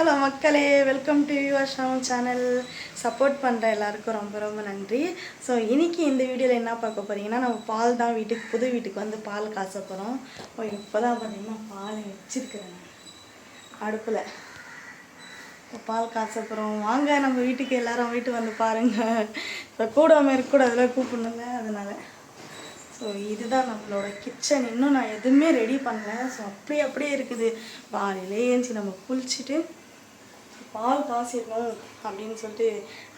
Hello மக்களே welcome to your Sham channel support பண்ணுற எல்லாருக்கும் ரொம்ப ரொம்ப நன்றி. ஸோ இன்றைக்கி இந்த வீடியோவில் என்ன பார்க்க போகிறீங்கன்னா நம்ம பால் தான் வீட்டுக்கு புது வீட்டுக்கு வந்து பால் காச போகிறோம் இப்போ தான் பார்த்தீங்கன்னா பால் வச்சிருக்கிறேன். அடுப்பில். இப்போ பால் காச போகிறோம் வாங்க நம்ம வீட்டுக்கு எல்லாரும் வீட்டு வந்து பாருங்கள் இப்போ கூடாமல் இருக்கக்கூடாதுல கூப்பிடணுங்க அதனால. ஸோ இதுதான் நம்மளோட கிச்சன் இன்னும் நான் எதுவுமே ரெடி பண்ணல. ஸோ அப்படியே அப்படியே இருக்குது. காலையிலே ஏஞ்சி நம்ம குளிச்சுட்டு பால் காசிடணும் அப்படின்னு சொல்லிட்டு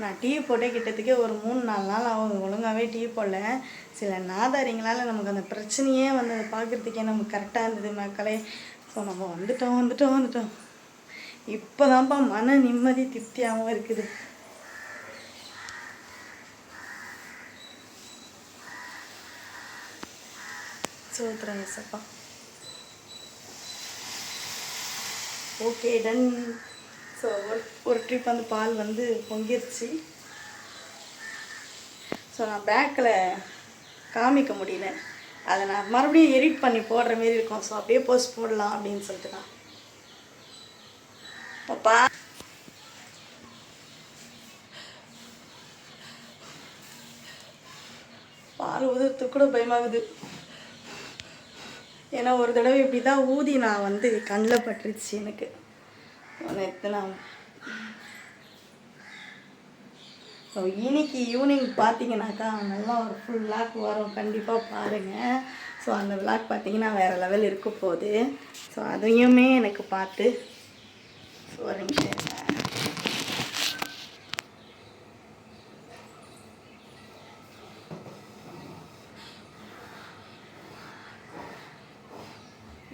நான் டீ போட்டே கிட்டத்துக்கே ஒரு மூணு நாலு நாள் ஆகும். ஒழுங்காகவே டீ போடல. சில நாதாரிங்களால் நமக்கு அந்த பிரச்சனையே வந்து அதை பார்க்குறதுக்கே நமக்கு கரெக்டாக இருந்தது மக்களே. ஸோ நம்ம வந்துட்டோம் வந்துட்டோம் வந்துட்டோம். இப்போதான்ப்பா மன நிம்மதி திருப்தியாகவும் இருக்குது. சோத்ரா ஓகே டன் ஸோ ஒரு ஒரு ட்ரிப் வந்து பால் வந்து பொங்கிருச்சு. ஸோ நான் பேக்கில் காமிக்க முடியல. அதை நான் மறுபடியும் எடிட் பண்ணி போடுற மாரி இருக்கும். ஸோ அப்படியே போஸ்ட் போடலாம் அப்படின்னு சொல்லிட்டு தான். பாப்பா பால் உதிர்த்து கூட பயமாகுது. ஏன்னா ஒரு தடவை இப்படி தான் ஊதி நான் வந்து கண்ணில் பட்டுருச்சு எனக்கு. நேற்று நான் ஸோ இன்னைக்கு ஈவினிங் பார்த்தீங்கன்னாக்கா நல்லா ஒரு ஃபுல் விளாக் வரும். கண்டிப்பாக பாருங்கள் ஸோ அந்த விளாக் பார்த்தீங்கன்னா வேறு லெவல் இருக்க போகுது. ஸோ அதையுமே எனக்கு பார்த்து ஸோ ஒரு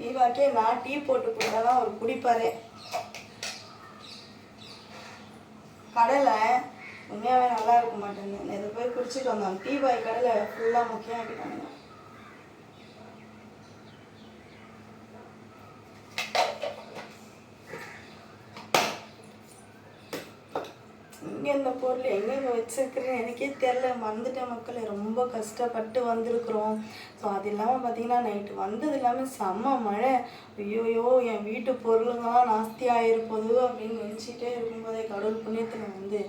ஈவாக்கே நான் டீ போட்டு கொடுத்தாதான் அவர் குடிப்பாரு. கடலை உண்மையாகவே நல்லா இருக்க மாட்டேங்குது நேற்று போய் குடிச்சிட்டு வந்தோம். டீ பாய் கடலை ஃபுல்லாக முக்கியம் ஆகிட்டாங்க எங்கே இந்த பொருள் எங்கெங்கே வச்சுருக்குறேன்னு எனக்கே தெரில வந்துட்ட மக்கள் ரொம்ப கஷ்டப்பட்டு வந்திருக்கிறோம். ஸோ அது இல்லாமல் பார்த்தீங்கன்னா நைட்டு வந்தது இல்லாமல் செம்ம மழை. ஐயோயோ என் வீட்டு பொருளுங்கெல்லாம் நாஸ்தி ஆகிருப்போது அப்படின்னு நினச்சிட்டே இருக்கும்போதே கடவுள் புண்ணியத்தில் வந்து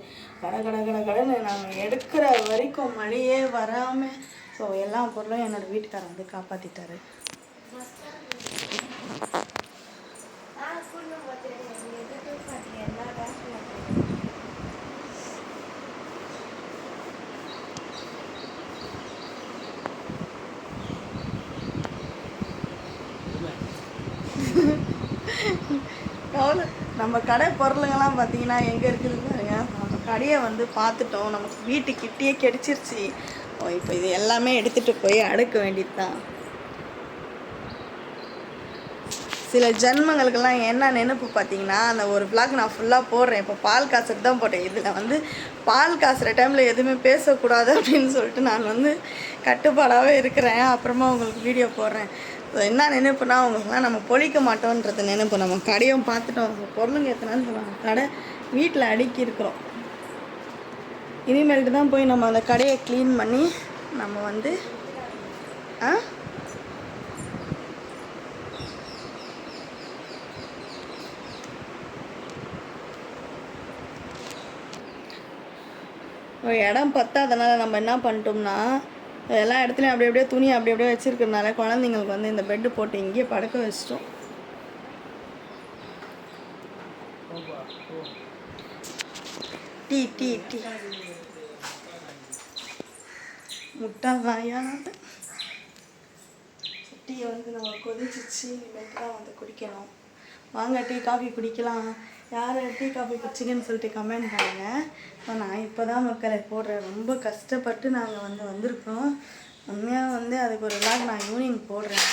கட கட கட கடன்னு நாங்கள் எடுக்கிற வரைக்கும் மழையே வராமல் ஸோ எல்லா பொருளும் என்னோட வீட்டுக்காரர் வந்து காப்பாற்றிட்டாரு கவலை. நம்ம கடை பொருளுங்கெல்லாம் பார்த்தீங்கன்னா எங்கே இருக்குதுன்னு பாருங்க. நம்ம கடையை வந்து பார்த்துட்டோம். நமக்கு வீட்டுக்கிட்டேயே கிடச்சிருச்சு. ஓ இப்போ இது எல்லாமே எடுத்துகிட்டு போய் அடுக்க வேண்டியது தான் சில ஜென்மங்களுக்கெல்லாம் என்ன நினைப்பு பார்த்தீங்கன்னா அந்த ஒரு பிளாக் நான் ஃபுல்லாக போடுறேன். இப்போ பால் காசுட்டு தான் போட்டேன். இதில் வந்து பால் காசுற டைமில் எதுவுமே பேசக்கூடாது அப்படின்னு சொல்லிட்டு நான் வந்து கட்டுப்பாடாகவே இருக்கிறேன். அப்புறமா உங்களுக்கு வீடியோ போடுறேன். என்ன நினைப்புனா அவங்களுக்குலாம் நம்ம பொழிக்க மாட்டோன்றது நினைப்பு. நம்ம கடையும் பார்த்துட்டோம். பொருளுங்க எத்தனான்னு சொல்லுவாங்க. கடை வீட்டில் அடுக்கி இருக்கிறோம். இனிமேல்ட்டு தான் போய் நம்ம அந்த கடையை க்ளீன் பண்ணி நம்ம வந்து ஆ? இடம் பத்தாதனால நம்ம என்ன பண்ணிட்டோம்னா எல்லா இடத்துலையும் அப்படி அப்படியே துணி அப்படி அப்படியே வச்சுருக்கறனால குழந்தைங்களுக்கு வந்து இந்த பெட்டு போட்டு இங்கேயே படுக்க வச்சிட்டோம். டீ டீ டீ. முட்டா வாயா டீ வந்து நம்ம கொதிச்சிச்சு இனிமேட்டு தான் வந்து குடிக்கணும். வாங்க டீ காஃபி குடிக்கலாம். யார் டீ காஃபி குடிச்சிங்கன்னு சொல்லிட்டு கமெண்ட் பண்ணுங்க. இப்போ நான் இப்போ தான் மக்களை போடுறேன். ரொம்ப கஷ்டப்பட்டு நாங்கள் வந்து வந்திருக்கோம் உண்மையாக வந்து அதுக்கு ஒரு விளாக் நான் ஈவினிங் போடுறேன்.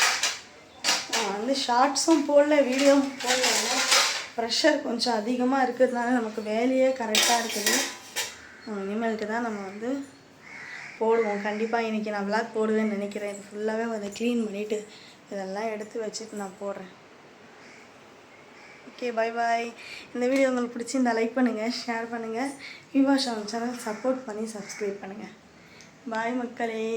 நான் வந்து ஷார்ட்ஸும் போடல வீடியோவும் போடல. ப்ரெஷர் கொஞ்சம் அதிகமாக இருக்கிறதுனால நமக்கு வேலையே கரெக்டாக இருக்குது. இனிமேல்ட்டு தான் நம்ம வந்து போடுவோம். கண்டிப்பாக இன்றைக்கி நான் விளாக் போடுவேன்னு நினைக்கிறேன். இது ஃபுல்லாகவே அதை க்ளீன் பண்ணிவிட்டு இதெல்லாம் எடுத்து வச்சுட்டு நான் போடுறேன். ஓகே பை பாய் இந்த வீடியோ உங்களுக்கு பிடிச்சிருந்தா லைக் பண்ணுங்கள் ஷேர் பண்ணுங்கள் விவாஷ் ஷாம் சேனல் சப்போர்ட் பண்ணி சப்ஸ்கிரைப் பண்ணுங்கள் பாய் மக்களே.